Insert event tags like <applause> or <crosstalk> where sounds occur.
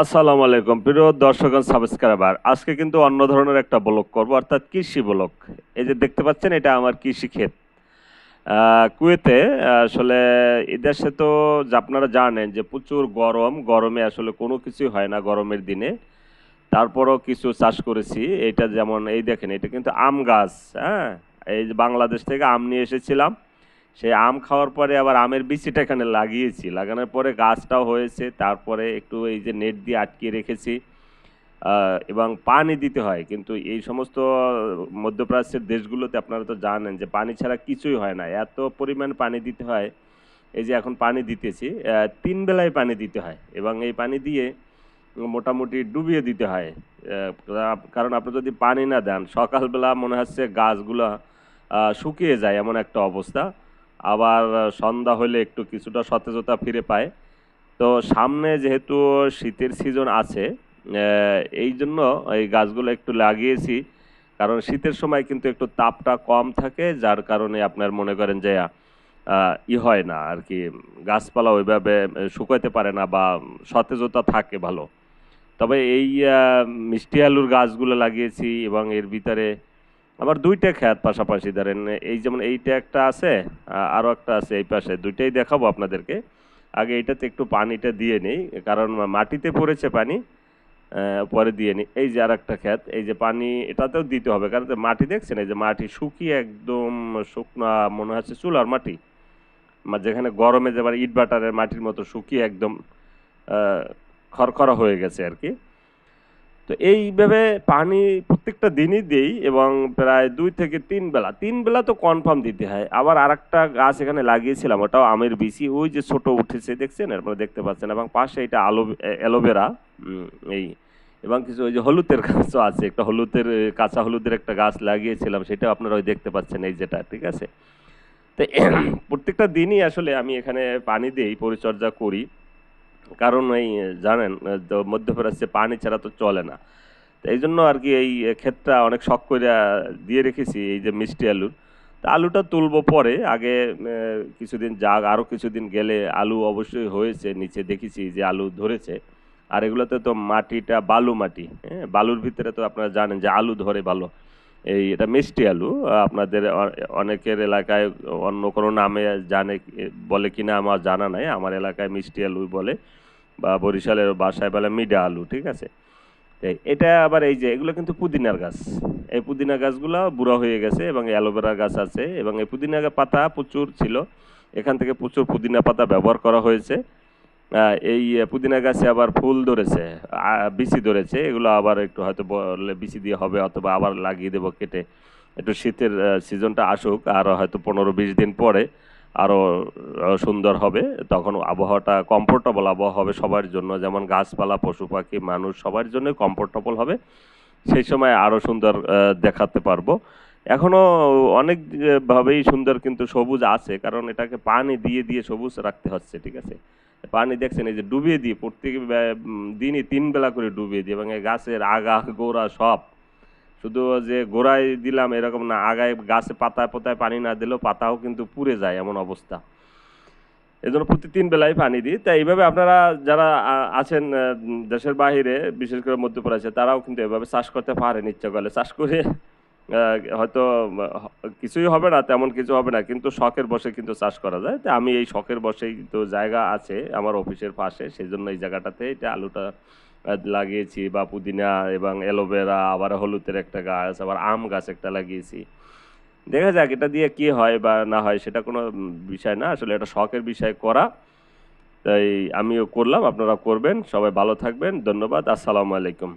আসসালামু আলাইকুম। প্রিয় দর্শক সাবস্ক্রাইবার আজকে কিন্তু অন্য ধরনের একটা ব্লগ করব, অর্থাৎ কৃষি ব্লগ। এই যে দেখতে পাচ্ছেন, এটা আমার কৃষি ক্ষেত। কুয়েতে, আসলে এদেশে তো আপনারা জানেন যে প্রচুর গরম, গরমে আসলে কোনো কিছুই হয় না গরমের দিনে। তারপরও কিছু চাষ করেছি, এটা যেমন এই দেখেন, এটা কিন্তু আম গাছ হ্যাঁ? এই বাংলাদেশ থেকে আম নিয়ে এসেছিলাম। সেই আম খাওয়ার পরে আবার আমের বিচিটা এখানে লাগিয়েছি। লাগানোর পরে গাছটাও হয়েছে, তারপরে একটু এই যে নেট দিয়ে আটকিয়ে রেখেছি এবং পানি দিতে হয়। কিন্তু এই সমস্ত মধ্যপ্রাচ্যের দেশগুলোতে আপনারা তো জানেন যে পানি ছাড়া কিছুই হয় না। এত পরিমাণ পানি দিতে হয়, এই যে এখন পানি দিতেছি তিন বেলায় পানি দিতে হয়। এবং এই পানি দিয়ে মোটামুটি ডুবিয়ে দিতে হয় কারণ আপনি যদি পানি না দেন, সকালবেলা মনে হচ্ছে গাছগুলো শুকিয়ে যায় এমন একটা অবস্থা। আবার সন্ধ্যা হলে একটু কিছুটা সতেজতা ফিরে পায়। তো সামনে যেহেতু শীতের সিজন আছে এই জন্য এই গাছগুলো একটু লাগিয়েছি। কারণ শীতের সময় কিন্তু একটু তাপটা কম থাকে, যার কারণে আপনার মনে করেন যে ই হয় না আর কি, গাছপালা ওইভাবে শুকাইতে পারে না বা সতেজতা থাকে ভালো। তবে এই মিষ্টি আলুর গাছগুলো লাগিয়েছি এবং এর ভিতরে আমার দুইটা খ্যাত পাশাপাশি ধরেন, এই যেমন এইটা একটা আছে আরও একটা আছে এই পাশে। দুইটাই দেখাবো আপনাদেরকে। আগে এইটাতে একটু পানিটা দিয়ে নেই, কারণ মাটিতে পড়েছে পানি পরে দিয়ে নিই। এই যে আর একটা খ্যাত, এই যে পানি, এটাতেও দিতে হবে, কারণ মাটি দেখছেন, এই যে মাটি শুকিয়ে একদম শুকনা, মনে হচ্ছে চুলার মাটি। যেখানে গরমে যেবার ইট বাটারের মাটির মতো শুকিয়ে একদম খরখরা হয়ে গেছে আর কি। তো এইভাবে পানি প্রত্যেকটা দিনই দেই এবং প্রায় দুই থেকে তিন বেলা। তিন বেলা তো কনফার্ম দিতে হয়। আবার আরেকটা গাছ এখানে লাগিয়েছিলাম, ওটাও আমের বিচি ওই যে ছোট উঠেছে, দেখছেন? আপনারা দেখতে পাচ্ছেন। এবং পাশে এটা আলো, অ্যালোভেরা এই, এবং কিছু ওই যে হলুদের গাছও আছে। একটা হলুদের, কাঁচা হলুদের একটা গাছ লাগিয়েছিলাম, সেটাও আপনারা ওই দেখতে পাচ্ছেন, এই যেটা, ঠিক আছে? তো <clears throat> প্রত্যেকটা দিনই আসলে আমি এখানে পানি দিই, পরিচর্যা করি। কারণ এই জানেন তো মধ্যপ্রাচ্যে পানি ছাড়া তো চলে না। তো এই জন্য আর কি এই ক্ষেতটা অনেক শখ করে দিয়ে রেখেছি, এই যে মিষ্টি আলুর তা আলুটা তুলবো পরে, আগে কিছুদিন যাক আরও কিছুদিন গেলে আলু অবশ্যই হয়েছে, নিচে দেখেছি যে আলু ধরেছে। আর এগুলোতে তো মাটিটা বালু মাটি হ্যাঁ? বালুর ভিতরে তো আপনারা জানেন যে আলু ধরে ভালো। এই, এটা মিষ্টি আলু, আপনাদের অনেকের এলাকায় অন্য কোনো নামে জানে বলে কিনা আমার জানা নাই, আমার এলাকায় মিষ্টি আলু বলে। বা বরিশালের বাসায় বলে মিডা আলু, ঠিক আছে? এটা আবার এই যে, এগুলো কিন্তু পুদিনার গাছ। এই পুদিনা গাছগুলো বুড়া হয়ে গেছে এবং অ্যালোভেরা গাছ আছে এবং এই পুদিনা পাতা প্রচুর ছিল। এখান থেকে প্রচুর পুদিনা পাতা ব্যবহার করা হয়েছে। এই পুদিনা গাছে আবার ফুল ধরেছে বিচি ধরেছে। এগুলো আবার একটু হয়তো বিচি দিয়ে হবে অথবা আবার লাগিয়ে দেবো কেটে। একটু শীতের সিজনটা আসুক, আর হয়তো পনেরো বিশ দিন পরে। আরও সুন্দর হবে। তখন আবহাওয়াটা কমফোর্টেবল আবহাওয়া হবে সবার জন্য। যেমন গাছপালা, পশু পাখি, মানুষ সবার জন্য কমফোর্টেবল হবে। সেই সময় আরও সুন্দর দেখাতে পারব। এখনও অনেকভাবেই সুন্দর কিন্তু সবুজ আছে। কারণ এটাকে পানি দিয়ে দিয়ে সবুজ রাখতে হচ্ছে, ঠিক আছে? পানি দেখছেন, এই যে ডুবিয়ে দিয়ে প্রত্যেক দিনই তিন বেলা করে ডুবিয়ে দিয়ে এবং গাছের আগা, গোড়া সব শুধু যে গোড়ায় দিলাম এরকম না, আগায় গাছে পাতায় পোতায় পানি না দিলেও পাতাও কিন্তু পুড়ে যায় এমন অবস্থা। এই জন্য প্রতি তিন বেলায় পানি দিই। তাই এইভাবে আপনারা যারা আছেন দেশের বাইরে বিশেষ করে মধ্যপ্রাচ্যে তারাও কিন্তু এভাবে চাষ করতে পারেন ইচ্ছা করলে। চাষ করে হয়তো কিছুই হবে না, তেমন কিছু হবে না, কিন্তু শখের বসে কিন্তু চাষ করা যায়। তাই আমি এই শখের বসেই তো জায়গা আছে, আমার অফিসের পাশে সেই জন্য এই জায়গাটাতে এটা আলুটা লাগিয়েছি বা পুদিনা এবং অ্যালোভেরা, আবার হলুদের একটা গাছ, আবার আম গাছ একটা লাগিয়েছি। দেখা যাক এটা দিয়ে কি হয় বা না হয়, সেটা কোনো বিষয় না, আসলে এটা শখের বিষয় করা। তাই আমিও করলাম আপনারা করবেন, সবাই ভালো থাকবেন, ধন্যবাদ, আসসালামু আলাইকুম।